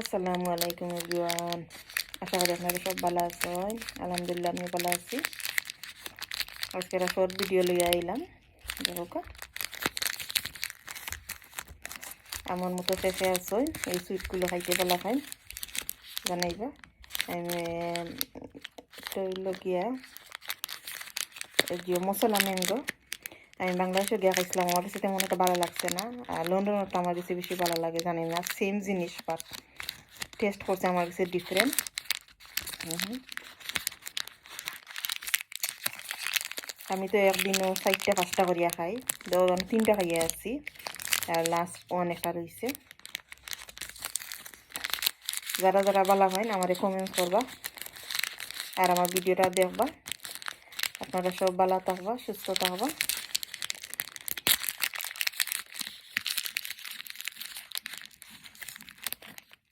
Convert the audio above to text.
আসসালামু আলাইকুম এভরিওয়ান। আশা করি আপনারা সব ভালো আছেন। আলহামদুলিল্লাহ আমি ভালো আছি। আজকে একটা শর্ট ভিডিও লইয়া আইলাম। দেখো আমার মতো শেষে আসই এই সুইটগুলো খাইতে ভালো খাই জানাইবা। আমি তৈল গিয়া যে মশলা ম্যাঙ্গো। আমি বাংলাদেশে গিয়া খাইছিলাম। আমার কাছে তেমন একটা ভালো লাগছে না। আর লন্ডনটা আমার কাছে বেশি ভালো লাগে, জানি না। সেম জিনিস বাট টেস্ট করছে আমার কাছে ডিফারেন্ট আমি তো একদিনও চারটা, পাঁচটা করিয়া খাই। ধর আমি তিনটা খাইয়া আছি আর লাস্ট ওয়ান একটা রয়েছে যারা যারা ভালো হয় আমারে কমেন্ট করবা। আর আমার ভিডিওটা দেখবা। আপনারা সব ভালো থাকবা, সুস্থ থাকবা।